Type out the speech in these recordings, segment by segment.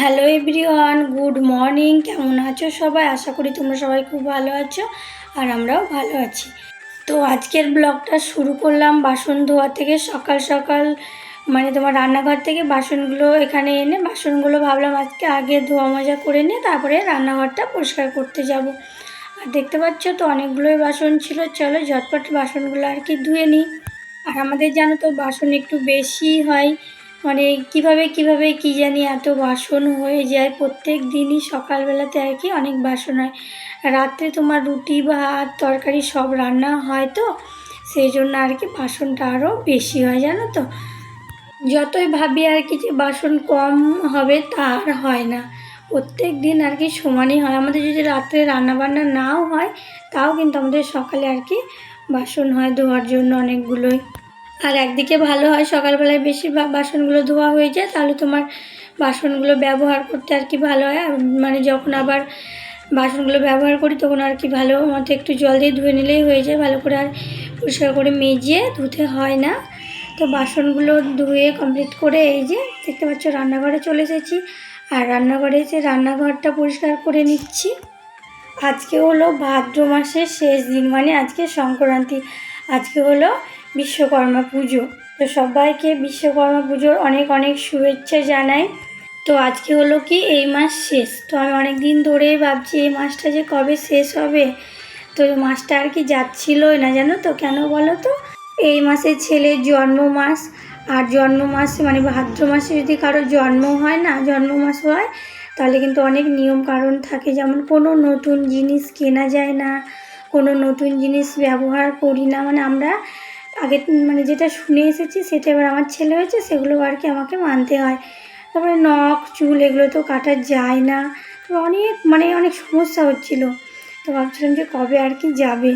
Hello everyone good morning কেমন আছো সবাই? আশা করি তোমরা সবাই খুব ভালো আছো আর আমরাও ভালো আছি। তো আজকের ব্লগটা শুরু করলাম বাসন ধোয়া থেকে সকাল সকাল মানে তোমার রান্নাঘর থেকে বাসনগুলো এখানে এনে বাসনগুলো ভাবলাম আজকে আগে ধোয়া মজা করে নিয়ে তারপরে রান্নাঘরটা পরিষ্কার করতে যাব। আর দেখতে পাচ্ছ তো অনেকগুলোই বাসন ছিল, চলো ঝটপট বাসনগুলো আর কি ধুয়ে নিই। আর আমাদের জানো তো বাসন একটু বেশি হয় মানে কীভাবে কীভাবে কি জানি এত বাসন হয়ে যায়। প্রত্যেক দিনই সকালবেলাতে আর কি অনেক বাসন হয়। রাত্রে তোমার রুটি ভাত তরকারি সব রান্না হয় তো? সেই জন্য আর কি বাসনটা আরও বেশি হয়, জানো তো? যতই ভাবি আর কি যে বাসন কম হবে তা আর হয় না। প্রত্যেক দিন আর কি সমানই হয়। আমাদের যদি রাত্রে রান্না বান্না নাও হয়, তাও কিন্তু আমাদের সকালে আর কি বাসন হয় ধোয়ার জন্য অনেকগুলোই। আর একদিকে ভালো হয় সকালবেলায় বেশিরভাগ বাসনগুলো ধোয়া হয়ে যায়, তাহলে তোমার বাসনগুলো ব্যবহার করতে আর কি ভালো হয়। মানে যখন আবার বাসনগুলো ব্যবহার করি, তখন আর কি ভালো মতো একটু জল দিয়ে ধুয়ে নিলেই হয়ে যায়, ভালো করে আর পরিষ্কার করে মেজিয়ে ধুতে হয় না। তো বাসনগুলো ধুয়ে কমপ্লিট করে এই যে দেখতে পাচ্ছ রান্নাঘরে চলে এসেছি। আর রান্নাঘরে এসে রান্নাঘরটা পরিষ্কার করে নিচ্ছি, আজকে হলো ভাদ্র মাসের শেষ দিন মানে আজকে সংক্রান্তি। আজকে হলো বিশ্বকর্মা পুজো। তো সবাইকে বিশ্বকর্মা পুজোর অনেক অনেক শুভেচ্ছা জানাই। তো আজকে হলো কি এই মাস শেষ। তো আমি অনেক দিন ধরেই ভাবছি এই মাসটা যে কবে শেষ হবে? তো মাসটা আর কি যাচ্ছিলই না জানো তো? কেন বলো তো? এই মাসে ছেলের জন্ম মাস। আর জন্ম মাসে মানে ভাদ্র মাসে যদি কারও জন্ম হয় না, জন্ম মাস হয়, তাহলে কিন্তু অনেক নিয়ম কারণ থাকে। যেমন কোনো নতুন জিনিস কেনা যায় না। কোনো নতুন জিনিস ব্যবহার করি না। মানে আমরা আগে মানে যেটা শুনে এসেছি সেটা এবার আমার ছেলে হয়েছে, সেগুলো আর কি আমাকে মানতে হয়। তারপরে নখ, চুল এগুলো তো কাটা যায় না। তো অনেক মানে অনেক সমস্যা হচ্ছিল। তো ভাবছিলাম যে কবে আর কি যাবে।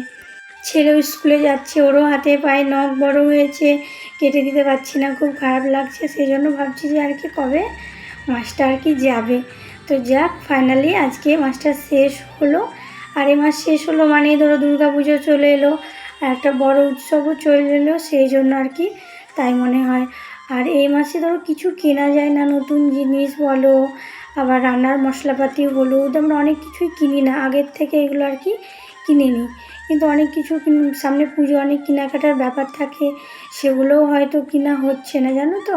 ছেলেও স্কুলে যাচ্ছে, ওরও হাতে পায়ে নখ বড় হয়েছে, কেটে দিতে পারছি না, খুব খারাপ লাগছে। সেই জন্য ভাবছি যে আর কি কবে মাসটা আর কি যাবে। তো যাক ফাইনালি আজকে মাসটা শেষ হলো। আর এই মাস শেষ হলো মানেই ধরো দুর্গা পুজো চলে এলো আর একটা বড় উৎসবও চলে এলো, সেই জন্য আর কি তাই মনে হয়। আর এই মাসে ধরো কিছু কেনা যায় না, নতুন জিনিস বলো, আবার রান্নার মশলাপাতি হলুদ আমরা অনেক কিছুই কিনি না, আগের থেকে এগুলো আর কি কিনে নিই। কিন্তু অনেক কিছু সামনে পুজো, অনেক কেনাকাটার ব্যাপার থাকে, সেগুলোও হয়তো কিনা হচ্ছে না, জানো তো?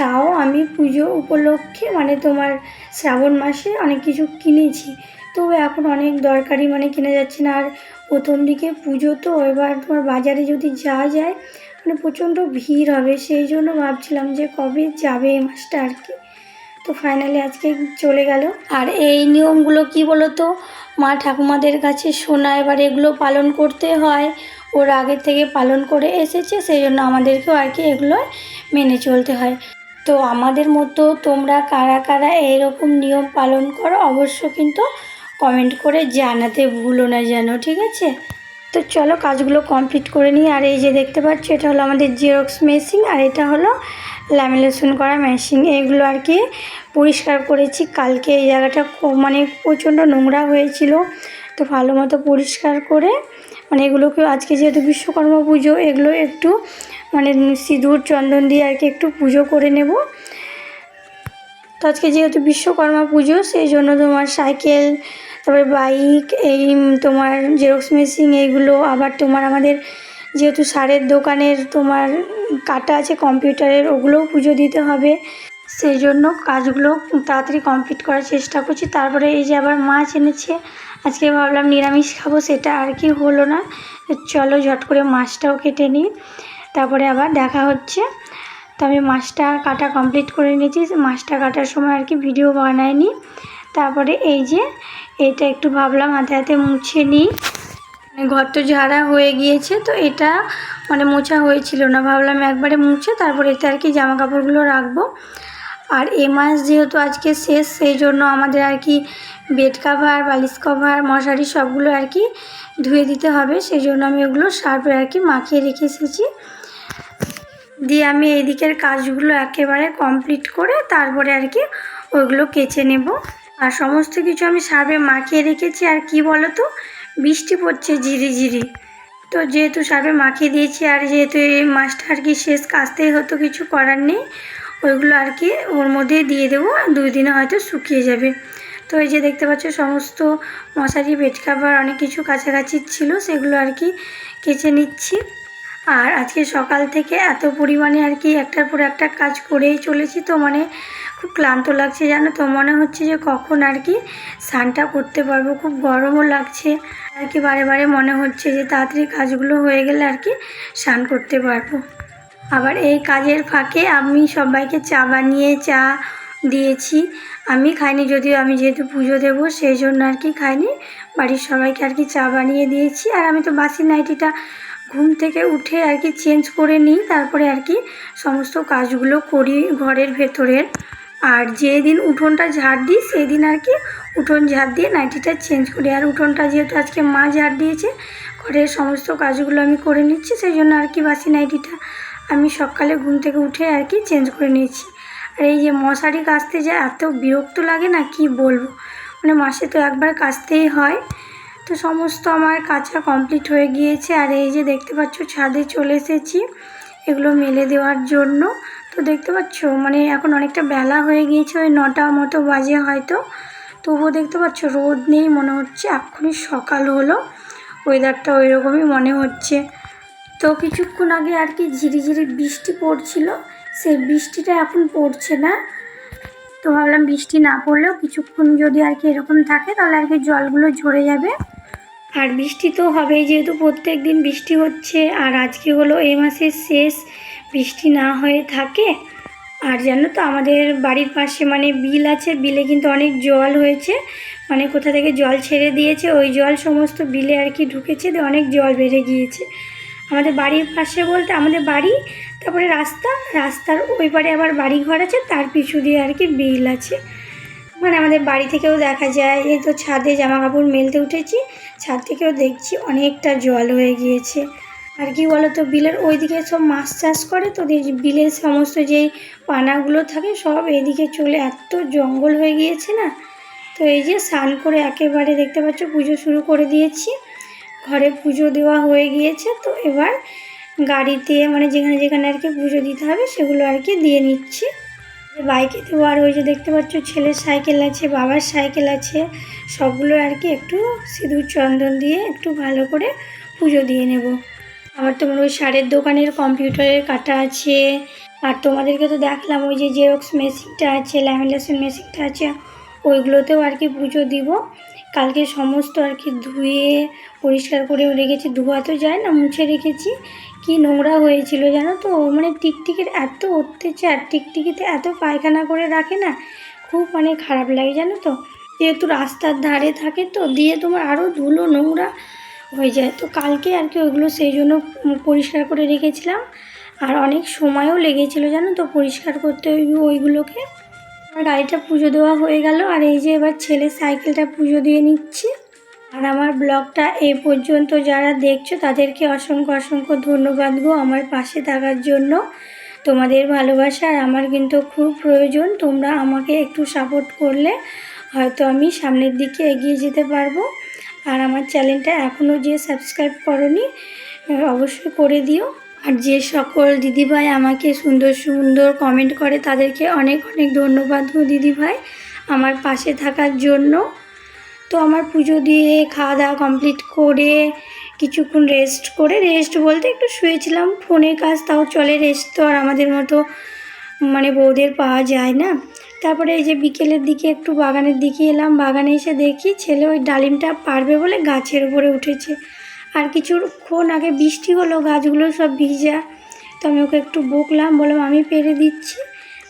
তাও আমি পুজো উপলক্ষে মানে তোমার শ্রাবণ মাসে অনেক কিছু কিনেছি। তো এখন অনেক দরকারি মানে কেনা যাচ্ছে না। আর প্রথম দিকে পুজো তো, এবার তোমার বাজারে যদি যাওয়া যায় মানে প্রচণ্ড ভিড় হবে। সেই জন্য ভাবছিলাম যে কবে যাবে এই মাসটা আর কি। তো ফাইনালি আজকে চলে গেল। আর এই নিয়মগুলো কি বলো তো মা ঠাকুমাদের কাছে শোনা, এবার এগুলো পালন করতে হয়। ওর আগে থেকে পালন করে এসেছে, সেই জন্য আমাদেরকেও আর কি এগুলো মেনে চলতে হয়। তো আমাদের মতো তোমরা কারা কারা এরকম নিয়ম পালন করো অবশ্য কিন্তু কমেন্ট করে জানাতে ভুলো না যেন, ঠিক আছে? তো চলো কাজগুলো কমপ্লিট করে নিই। আর এই যে দেখতে পাচ্ছ, এটা হলো আমাদের জেরক্স মেশিন আর এটা হলো ল্যামিনেশন করা মেশিন এগুলো আর কি পরিষ্কার করেছি। কালকে এই জায়গাটা মানে প্রচণ্ড নোংরা হয়েছিল। তো ভালো মতো পরিষ্কার করে মানে এগুলোকে আজকে যেহেতু বিশ্বকর্মা পুজো, এগুলো একটু মানে সিঁদুর, চন্দন দিয়ে আর কি একটু পুজো করে নেব। তো আজকে যেহেতু বিশ্বকর্মা পুজো, সেই জন্য তোমার সাইকেল, তারপরে বাইক, এই তোমার জেরক্স মেশিন এইগুলো আবার তোমার আমাদের যেহেতু সারের দোকানের তোমার কাটা আছে কম্পিউটারের, ওগুলোও পুজো দিতে হবে। সেই জন্য কাজগুলো তাড়াতাড়ি কমপ্লিট করার চেষ্টা করছি। তারপরে এই যে আবার মাছ এনেছে আজকে ভাবলাম নিরামিষ খাব, সেটা আর কি হলো না। চলো ঝট করে মাছটাও কেটে নিই। তারপরে আবার দেখা হচ্ছে। তো আমি মাছটা কাটা কমপ্লিট করে নিয়েছি। মাছটা কাটার সময় আর কি ভিডিও বানাইনি। তারপরে এই যে, এটা একটু ভাবলাম হাতে হাতে মুছে নিই। মানে ঘর তো ঝাড়া হয়ে গিয়েছে, তো এটা মানে মোছা হয়েছিল না। ভাবলাম একবারে মুছে, তারপরে এতে আর কি জামা কাপড়গুলো রাখব। আর এ মাস যেহেতু আজকে শেষ, সেই জন্য আমাদের আর কি বেড কাভার বালিশ কভার মশারি সবগুলো আর কি ধুয়ে দিতে হবে। সেই জন্য আমি ওগুলো সার্ফে আর কি মাখিয়ে রেখে এসেছি। দিয়ে আমি এই দিকের কাজগুলো একেবারে কমপ্লিট করে তারপরে আর কি ওইগুলো কেচে নেব। আর সমস্ত কিছু আমি সার্ফে মাখিয়ে রেখেছি। আর কি বলো তো বৃষ্টি পড়ছে ঝিরিঝিরি তো যেহেতু সার্ফে মাখিয়ে দিয়েছি, আর যেহেতু এই মাছটা আর কি শেষ কাচতেই হতো কিছু করার নেই। ওইগুলো আর কি ওর মধ্যেই দিয়ে দেবো দুই দিনে হয়তো শুকিয়ে যাবে। তো এই যে দেখতে পাচ্ছ সমস্ত মশারি, বেড কাভার অনেক কিছু কাছাকাছি ছিল, সেগুলো আর কি কেচে নিচ্ছি। আর আজকে সকাল থেকে এত পরিমাণে আর কি একটার পর একটা কাজ করেই চলেছি তো মানে খুব ক্লান্ত লাগছে জানো তো, মনে হচ্ছে যে কখন আর কি স্নানটা করতে পারব, খুব গরমও লাগছে। আর কি বারে বারে মনে হচ্ছে যে তাড়াতাড়ি কাজগুলো হয়ে গেলে আর কি স্নান করতে পারব। আবার এই কাজের ফাঁকে আমি সবাইকে চা বানিয়ে চা দিয়েছি। আমি খাইনি যদিও আমি যেহেতু পুজো দেবো, সেই জন্য আর কি খাইনি। বাড়ির সবাইকে আর কি চা বানিয়ে দিয়েছি। আর আমি তো বাসি নাইটিটা ঘুম থেকে উঠে আর কি চেঞ্জ করে নিই, তারপরে আর কি সমস্ত কাজগুলো করি ঘরের ভেতরের। আর যেদিন উঠোনটা ঝাড় দিই সেই দিন আর কি উঠোন ঝাড় দিয়ে নাইটিটা চেঞ্জ করি। আর উঠোনটা যেহেতু আজকে মা ঝাড় দিয়েছে, ঘরের সমস্ত কাজগুলো আমি করে নিচ্ছি, সেই জন্য আর কি বাসি নাইটিটা আমি সকালে ঘুম থেকে উঠে আর কি চেঞ্জ করে নিয়েছি। আর এই যে মশারি কাচতে যায় এত বিরক্ত লাগে না, কি বলব? মানে মাসে তো একবার কাচতেই হয়। তো সমস্ত আমার কাঁচা কমপ্লিট হয়ে গিয়েছে। আর এই যে দেখতে পাচ্ছ, ছাদে চলে এসেছি এগুলো মেলে দেওয়ার জন্য। তো দেখতে পাচ্ছ মানে এখন অনেকটা বেলা হয়ে গিয়েছে, ওই নটা মতো বাজে হয়তো। তবুও দেখতে পাচ্ছ, রোদ নেই মনে হচ্ছে। এক্ষুনি সকাল হলো ওয়েদারটা ওই রকমই মনে হচ্ছে। তো কিছুক্ষণ আগে আর কি ঝিরিঝিরি বৃষ্টি পড়ছিল। সেই বৃষ্টিটা এখন পড়ছে না। তো ভাবলাম বৃষ্টি না পড়লেও কিছুক্ষণ যদি আর কি এরকম থাকে তাহলে আর কি জলগুলো ঝরে যাবে। আর বৃষ্টি তো হবেই যেহেতু প্রত্যেক দিন বৃষ্টি হচ্ছে। আর আজকে হলো এই মাসের শেষ। বৃষ্টি না হয়ে থাকে। আর জানো তো আমাদের বাড়ির পাশে মানে বিল আছে, বিলে কিন্তু অনেক জল হয়েছে। মানে কোথা থেকে জল ছেড়ে দিয়েছে, ওই জল সমস্ত বিলে আর কি ঢুকেছে, অনেক জল বেড়ে গিয়েছে। আমাদের বাড়ির পাশে বলতে আমাদের বাড়ি, তারপরে রাস্তা, রাস্তার ওই পারে আবার বাড়ি ঘর আছে, তার পিছু দিয়ে আর কি বিল আছে। মানে আমাদের বাড়ি থেকেও দেখা যায়, এই তো ছাদে জামা কাপড় মেলতে উঠেছি, ছাদ থেকেও দেখছি অনেকটা জল হয়ে গিয়েছে। আর কি বলো তো বিলের ওইদিকে সব মাছ চাষ করে, তো বিলের সমস্ত যেই পানাগুলো থাকে, সব এদিকে চলে এত জঙ্গল হয়ে গিয়েছে না? তো এই যে স্নান করে একেবারে দেখতে পাচ্ছ, পুজো শুরু করে দিয়েছি। ঘরে পুজো দেওয়া হয়ে গিয়েছে, তো এবার গাড়িতে মানে যেখানে যেখানে আর কি পুজো দিতে হবে সেগুলো আর কি দিয়ে নিচ্ছি। বাইকে দেবো আর ওই যে দেখতে পাচ্ছ ছেলের সাইকেল আছে, বাবার সাইকেল আছে, সবগুলো আর কি একটু সিঁদুর, চন্দন দিয়ে একটু ভালো করে পুজো দিয়ে নেব। আবার তোমার ওই সারের দোকানের কম্পিউটারের কাটা আছে, আর তোমাদেরকে তো দেখলাম ওই যে জেরক্স মেশিনটা আছে, ল্যামিনেশন মেশিনটা আছে, ওইগুলোতেও আর কি পুজো দিব। কালকে সমস্ত আর কি ধুয়ে পরিষ্কার করেও রেখেছি ধোয়া তো যায় না, মুছে রেখেছি। কি নোংরা হয়েছিল জানো তো? মানে টিকটিকির এত অত্যাচার, টিকটিকিতে এত পায়খানা করে রাখে না, খুব মানে খারাপ লাগে জানো তো? যেহেতু রাস্তার ধারে থাকে তো, দিয়ে তোমার আরও ধুলো নোংরা হয়ে যায়। তো কালকে আর কি ওইগুলো সেই জন্য পরিষ্কার করে রেখেছিলাম। আর অনেক সময়ও লেগেছিল জানো তো পরিষ্কার করতে ওই ওইগুলোকে। আমার গাড়িটা পুজো দেওয়া হয়ে গেল আর এই যে এবার ছেলে সাইকেলটা পুজো দিয়ে নিচ্ছে। আর আমার ব্লগটা এই পর্যন্ত যারা দেখছ, তাদেরকে অসংখ্য অসংখ্য ধন্যবাদ গো আমার পাশে থাকার জন্য। তোমাদের ভালোবাসা আর আমার কিন্তু খুব প্রয়োজন। তোমরা আমাকে একটু সাপোর্ট করলে হয়তো আমি সামনের দিকে এগিয়ে যেতে পারব। আর আমার চ্যানেলটা এখনও যে সাবস্ক্রাইব করনি, অবশ্যই করে দিও। আর যে সকল দিদিভাই আমাকে সুন্দর সুন্দর কমেন্ট করে, তাদেরকে অনেক অনেক ধন্যবাদ দিদিভাই আমার পাশে থাকার জন্য। তো আমার পুজো দিয়ে খাওয়া দাওয়া কমপ্লিট করে, কিছুক্ষণ রেস্ট করে রেস্ট বলতে একটু শুয়েছিলাম, ফোনের কাজ তাও চলে রেস্ট তো আর আমাদের মতো মানে বৌদের পাওয়া যায় না। তারপরে এই যে বিকেলের দিকে একটু বাগানের দিকে এলাম, বাগানে এসে দেখি ছেলে ওই ডালিমটা পারবে বলে গাছের উপরে উঠেছে। আর কিছুক্ষণ আগে বৃষ্টি হলো, গাছগুলো সব ভিজা। তো আমি ওকে একটু বকলাম, বললাম, আমি পেরে দিচ্ছি।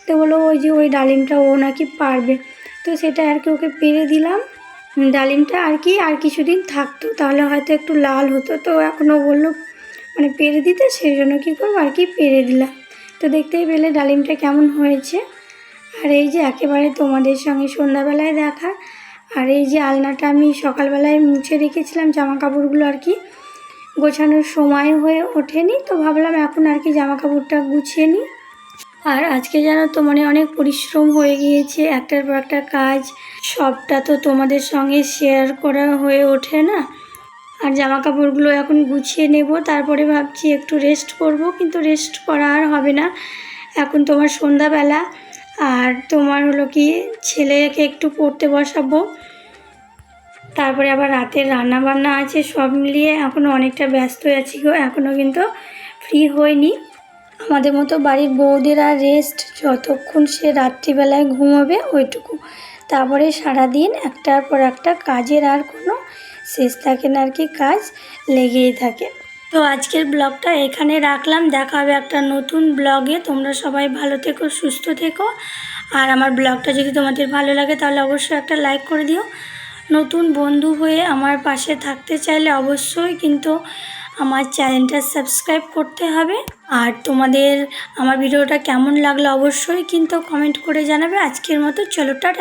তো বলো ওই যে ওই ডালিমটা, ও নাকি পারবে। তো সেটা আর কি ওকে পেরে দিলাম। ডালিমটা আর কি আর কিছুদিন থাকতো, তাহলে হয়তো একটু লাল হতো। তো এখনও বলল মানে পেরে দিতে, সেই জন্য কী করব? আর কি পেরে দিলাম। তো দেখতেই পেলে ডালিমটা কেমন হয়েছে। আর এই যে একেবারে তোমাদের সঙ্গে সন্ধ্যাবেলায় দেখা আর এই যে আলনাটা আমি সকালবেলায় মুছে রেখেছিলাম জামা কাপড়গুলো আর কি, গোছানোর সময় হয়ে ওঠেনি, তো ভাবলাম এখন আর কি জামা কাপড়টা গুছিয়ে নিই। আর আজকে জানো তো মানে অনেক পরিশ্রম হয়ে গিয়েছে, একটার পর একটা কাজ, সবটা তো তোমাদের সঙ্গে শেয়ার করা হয়ে ওঠে না। আর জামা কাপড়গুলো এখন গুছিয়ে নেব, তারপরে ভাবছি একটু রেস্ট করব, কিন্তু রেস্ট করা আর হবে না। এখন তোমার সন্ধ্যাবেলা আর তোমার হলো কি, ছেলেকে একটু পড়তে বসাবো। তারপরে আবার রাতের রান্না বান্না আছে, সব মিলিয়ে এখনও অনেকটা ব্যস্ত আছি গো এখনও কিন্তু ফ্রি হয়নি আমাদের মতো বাড়ির বউদেরা রেস্ট যতক্ষণ সে রাত্রিবেলায় ঘুমাবে ওইটুকু। তারপরে সারাদিন একটার পর একটা কাজের আর কোনো শেষ থাকে না আর কি, কাজ লেগেই থাকে। তো আজকের ব্লগটা এখানে রাখলাম। দেখা হবে একটা নতুন ব্লগে। তোমরা সবাই ভালো থেকো, সুস্থ থেকো। আর আমার ব্লগটা যদি তোমাদের ভালো লাগে, তাহলে অবশ্যই একটা লাইক করে দিও। নতুন বন্ধু হয়ে আমার পাশে থাকতে চাইলে অবশ্যই কিন্তু আমার চ্যানেলটা সাবস্ক্রাইব করতে হবে। আর তোমাদের আমার ভিডিওটা কেমন লাগল অবশ্যই কিন্তু কমেন্ট করে জানাবে। আজকের মতো চলো, টাটা।